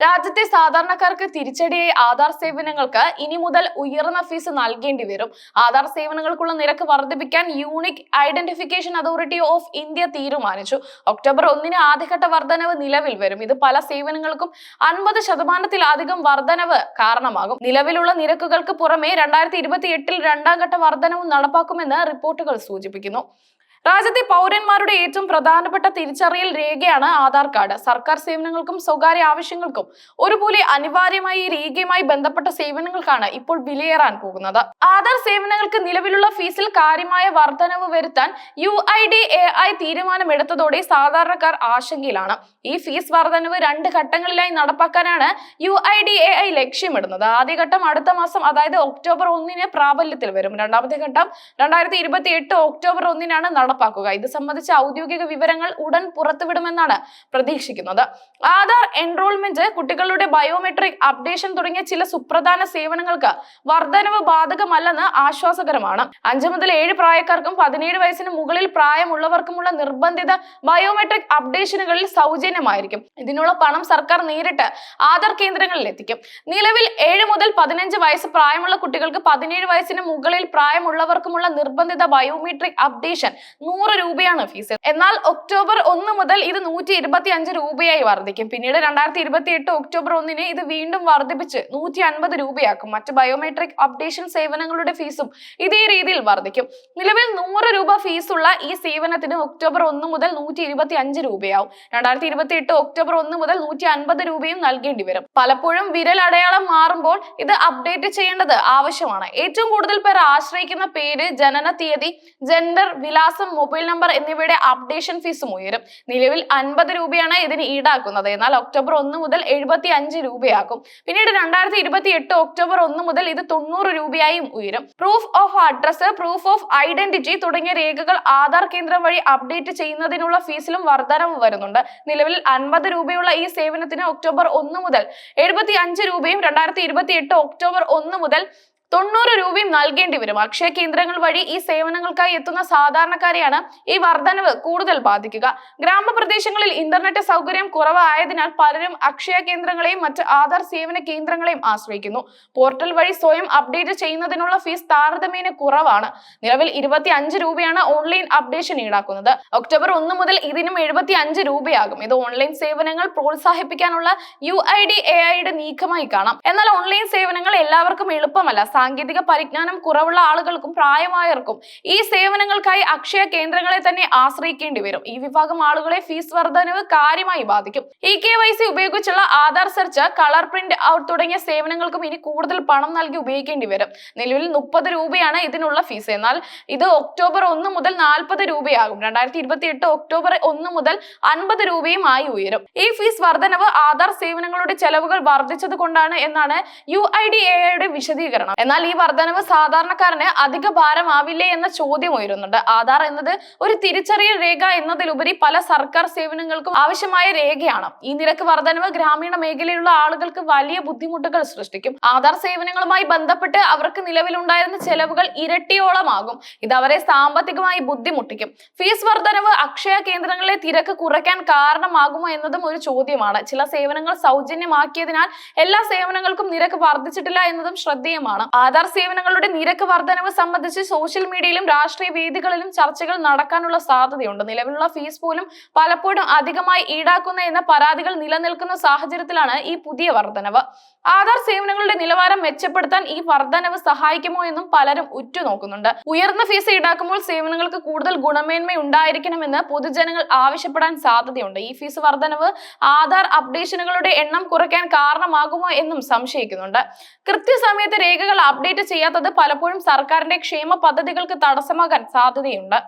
രാജ്യത്തെ സാധാരണക്കാർക്ക് തിരിച്ചടിയായി ആധാർ സേവനങ്ങൾക്ക് ഇനി മുതൽ ഉയർന്ന ഫീസ് നൽകേണ്ടി വരും. ആധാർ സേവനങ്ങൾക്കുള്ള നിരക്ക് വർദ്ധിപ്പിക്കാൻ Unique Identification Authority of India തീരുമാനിച്ചു. ഒക്ടോബർ ഒന്നിന് ആദ്യഘട്ട വർധനവ് നിലവിൽ വരും. ഇത് പല സേവനങ്ങൾക്കും അൻപത് ശതമാനത്തിലധികം വർധനവ് കാരണമാകും. നിലവിലുള്ള നിരക്കുകൾക്ക് പുറമെ രണ്ടായിരത്തി ഇരുപത്തി എട്ടിൽ രണ്ടാം ഘട്ട വർധനവും നടപ്പാക്കുമെന്ന് റിപ്പോർട്ടുകൾ സൂചിപ്പിക്കുന്നു. രാജ്യത്തെ പൗരന്മാരുടെ ഏറ്റവും പ്രധാനപ്പെട്ട തിരിച്ചറിയൽ രേഖയാണ് ആധാർ കാർഡ്. സർക്കാർ സേവനങ്ങൾക്കും സ്വകാര്യ ആവശ്യങ്ങൾക്കും ഒരുപോലെ അനിവാര്യമായി ഈ രേഖയുമായി ബന്ധപ്പെട്ട സേവനങ്ങൾക്കാണ് ഇപ്പോൾ വിലയേറാൻ പോകുന്നത്. ആധാർ സേവനങ്ങൾക്ക് നിലവിലുള്ള ഫീസിൽ കാര്യമായ വർധനവ് വരുത്താൻ U I D A I തീരുമാനമെടുത്തതോടെ സാധാരണക്കാർ ആശങ്കയിലാണ്. ഈ ഫീസ് വർധനവ് രണ്ട് ഘട്ടങ്ങളിലായി നടപ്പാക്കാനാണ് U I D A I ലക്ഷ്യമിടുന്നത്. ആദ്യഘട്ടം അടുത്ത മാസം അതായത് ഒക്ടോബർ ഒന്നിന് പ്രാബല്യത്തിൽ വരും. രണ്ടാമത്തെ ഘട്ടം രണ്ടായിരത്തി ഇരുപത്തി എട്ട് ഒക്ടോബർ ഒന്നിനാണ് നടപ്പാക്കുക. ഇത് സംബന്ധിച്ച ഔദ്യോഗിക വിവരങ്ങൾ ഉടൻ പുറത്തുവിടുമെന്നാണ് പ്രതീക്ഷിക്കുന്നത്. ആധാർ എൻറോൾമെന്റ് കുട്ടികളുടെ ബയോമെട്രിക് അപ്ഡേഷൻ തുടങ്ങിയ ചില സുപ്രധാന സേവനങ്ങൾക്ക് വർധനവ് ബാധകമല്ലെന്ന് ആശ്വാസകരമാണ്. അഞ്ചു മുതൽ ഏഴ് പ്രായക്കാർക്കും പതിനേഴ് വയസ്സിന് മുകളിൽ പ്രായമുള്ളവർക്കുമുള്ള നിർബന്ധിത ബയോമെട്രിക് അപ്ഡേഷനുകളിൽ സൗജന്യമായിരിക്കും. ഇതിനുള്ള പണം സർക്കാർ നേരിട്ട് ആധാർ കേന്ദ്രങ്ങളിൽ എത്തിക്കും. നിലവിൽ ഏഴ് മുതൽ പതിനഞ്ച് വയസ്സ് പ്രായമുള്ള കുട്ടികൾക്ക് പതിനേഴ് വയസ്സിന് മുകളിൽ പ്രായമുള്ളവർക്കുമുള്ള നിർബന്ധിത ബയോമെട്രിക് അപ്ഡേഷൻ നൂറ് രൂപയാണ് ഫീസ് എന്നാൽ ഒക്ടോബർ ഒന്ന് മുതൽ ഇത് നൂറ്റി ഇരുപത്തി അഞ്ച് രൂപയായി വർദ്ധിക്കും. പിന്നീട് രണ്ടായിരത്തി ഇരുപത്തി എട്ട് ഒക്ടോബർ ഒന്നിന് ഇത് വീണ്ടും വർദ്ധിപ്പിച്ച് നൂറ്റി അൻപത് രൂപയാക്കും. മറ്റ് ബയോമെട്രിക് അപ്ഡേഷൻ സേവനങ്ങളുടെ ഫീസും ഇതേ രീതിയിൽ വർദ്ധിക്കും. നിലവിൽ നൂറ് രൂപ ഫീസുള്ള ഈ സേവനത്തിന് ഒക്ടോബർ ഒന്ന് മുതൽ നൂറ്റി ഇരുപത്തി അഞ്ച് രൂപയാവും. രണ്ടായിരത്തി ഇരുപത്തി എട്ട് ഒക്ടോബർ ഒന്ന് മുതൽ നൂറ്റി അൻപത് രൂപയും നൽകേണ്ടി വരും. പലപ്പോഴും വിരൽ അടയാളം മാറുമ്പോൾ ഇത് അപ്ഡേറ്റ് ചെയ്യേണ്ടത് ആവശ്യമാണ്. ഏറ്റവും കൂടുതൽ പേർ ആശ്രയിക്കുന്ന പേര് ജനന തീയതി ജെൻഡർ വിലാസം മൊബൈൽ നമ്പർ എന്നിവയുടെ അപ്ഡേഷൻ ഫീസും ഉയരും. നിലവിൽ അൻപത് രൂപയാണ് ഇതിന് ഈടാക്കുന്നത്. എന്നാൽ ഒക്ടോബർ ഒന്ന് മുതൽ എഴുപത്തി അഞ്ച് രൂപയാക്കും പിന്നീട് രണ്ടായിരത്തി ഇരുപത്തി എട്ട് ഒക്ടോബർ ഒന്ന് മുതൽ ഇത് തൊണ്ണൂറ് രൂപയായും ഉയരും. Proof of address proof of identity തുടങ്ങിയ രേഖകൾ ആധാർ കേന്ദ്രം വഴി അപ്ഡേറ്റ് ചെയ്യുന്നതിനുള്ള ഫീസിലും വർധനവ് വരുന്നുണ്ട്. നിലവിൽ അൻപത് രൂപയുള്ള ഈ സേവനത്തിന് ഒക്ടോബർ ഒന്ന് മുതൽ എഴുപത്തി അഞ്ച് രൂപയും രണ്ടായിരത്തി ഇരുപത്തി എട്ട് ഒക്ടോബർ ഒന്ന് മുതൽ തൊണ്ണൂറ് രൂപയും നൽകേണ്ടി വരും. അക്ഷയ കേന്ദ്രങ്ങൾ വഴി ഈ സേവനങ്ങൾക്കായി എത്തുന്ന സാധാരണക്കാരെയാണ് ഈ വർധനവ് കൂടുതൽ ബാധിക്കുക. ഗ്രാമപ്രദേശങ്ങളിൽ ഇന്റർനെറ്റ് സൗകര്യം കുറവായതിനാൽ പലരും അക്ഷയ കേന്ദ്രങ്ങളെയും മറ്റ് ആധാർ സേവന കേന്ദ്രങ്ങളെയും ആശ്രയിക്കുന്നു. പോർട്ടൽ വഴി സ്വയം അപ്ഡേറ്റ് ചെയ്യുന്നതിനുള്ള ഫീസ് താരതമ്യേന കുറവാണ്. നിലവിൽ ഇരുപത്തി അഞ്ച് രൂപയാണ് ഓൺലൈൻ അപ്ഡേഷൻ ഈടാക്കുന്നത്. ഒക്ടോബർ ഒന്ന് മുതൽ ഇതിനും എഴുപത്തി അഞ്ച് രൂപയാകും. ഇത് ഓൺലൈൻ സേവനങ്ങൾ പ്രോത്സാഹിപ്പിക്കാനുള്ള യു ഐ ഡി എ ഐയുടെ നീക്കമായി കാണാം. എന്നാൽ ഓൺലൈൻ സേവനങ്ങൾ എല്ലാവർക്കും എളുപ്പമല്ല. സാങ്കേതിക പരിജ്ഞാനം കുറവുള്ള ആളുകൾക്കും പ്രായമായവർക്കും ഈ സേവനങ്ങൾക്കായി അക്ഷയ കേന്ദ്രങ്ങളെ തന്നെ ആശ്രയിക്കേണ്ടി വരും. ഈ വിഭാഗം ആളുകളെ ഫീസ് വർധനവ് കാര്യമായി ബാധിക്കും. ഇ കെ വൈ സി ഉപയോഗിച്ചുള്ള Aadhaar search colour print out തുടങ്ങിയ സേവനങ്ങൾക്കും ഇനി കൂടുതൽ പണം നൽകി ഉപയോഗിക്കേണ്ടി വരും. നിലവിൽ മുപ്പത് രൂപയാണ് ഇതിനുള്ള ഫീസ്. എന്നാൽ ഇത് ഒക്ടോബർ ഒന്ന് മുതൽ നാൽപ്പത് രൂപയാകും. രണ്ടായിരത്തി ഇരുപത്തി എട്ട് ഒക്ടോബർ ഒന്ന് മുതൽ അൻപത് രൂപയും ആയി ഉയരും. ഈ ഫീസ് വർധനവ് ആധാർ സേവനങ്ങളുടെ ചെലവുകൾ വർദ്ധിച്ചത് കൊണ്ടാണ് എന്നാണ് യു ഐ ഡി എയുടെ വിശദീകരണം. എന്നാൽ ഈ വർധനവ് സാധാരണക്കാരന് അധിക ഭാരമാവില്ലേ എന്ന ചോദ്യം ഉയരുന്നുണ്ട്. ആധാർ എന്നത് ഒരു തിരിച്ചറിയൽ രേഖ എന്നതിലുപരി പല സർക്കാർ സേവനങ്ങൾക്കും ആവശ്യമായ രേഖയാണ്. ഈ നിരക്ക് വർധനവ് ഗ്രാമീണ മേഖലയിലുള്ള ആളുകൾക്ക് വലിയ ബുദ്ധിമുട്ടുകൾ സൃഷ്ടിക്കും. ആധാർ സേവനങ്ങളുമായി ബന്ധപ്പെട്ട് അവർക്ക് നിലവിലുണ്ടായിരുന്ന ചെലവുകൾ ഇരട്ടിയോളമാകും. ഇത് അവരെ സാമ്പത്തികമായി ബുദ്ധിമുട്ടിക്കും. ഫീസ് വർധനവ് അക്ഷയ കേന്ദ്രങ്ങളിലെ തിരക്ക് കുറയ്ക്കാൻ കാരണമാകുമോ എന്നതും ഒരു ചോദ്യമാണ്. ചില സേവനങ്ങൾ സൗജന്യമാക്കിയതിനാൽ എല്ലാ സേവനങ്ങൾക്കും നിരക്ക് വർദ്ധിച്ചിട്ടില്ല എന്നതും ശ്രദ്ധേയമാണ്. ആധാർ സേവനങ്ങളുടെ നിരക്ക് വർധനവ് സംബന്ധിച്ച് സോഷ്യൽ മീഡിയയിലും രാഷ്ട്രീയ വേദികളിലും ചർച്ചകൾ നടക്കാനുള്ള സാധ്യതയുണ്ട്. നിലവിലുള്ള ഫീസ് പോലും പലപ്പോഴും അധികമായി ഈടാക്കുന്ന എന്ന പരാതികൾ നിലനിൽക്കുന്ന സാഹചര്യത്തിലാണ് ഈ പുതിയ വർധനവ്. ആധാർ സേവനങ്ങളുടെ നിലവാരം മെച്ചപ്പെടുത്താൻ ഈ വർധനവ് സഹായിക്കുമോ എന്നും പലരും ഉറ്റുനോക്കുന്നുണ്ട്. ഉയർന്ന ഫീസ് ഈടാക്കുമ്പോൾ സേവനങ്ങൾക്ക് കൂടുതൽ ഗുണമേന്മ ഉണ്ടായിരിക്കണമെന്ന് പൊതുജനങ്ങൾ ആവശ്യപ്പെടാൻ സാധ്യതയുണ്ട്. ഈ ഫീസ് വർധനവ് ആധാർ അപ്ഡേഷനുകളുടെ എണ്ണം കുറയ്ക്കാൻ കാരണമാകുമോ എന്നും സംശയിക്കുന്നുണ്ട്. കൃത്യസമയത്ത് രേഖകൾ അപ്ഡേറ്റ് ചെയ്യാത്തത് പലപ്പോഴും സർക്കാരിന്റെ ക്ഷേമ പദ്ധതികൾക്ക് തടസ്സമാകാൻ സാധ്യതയുണ്ട്.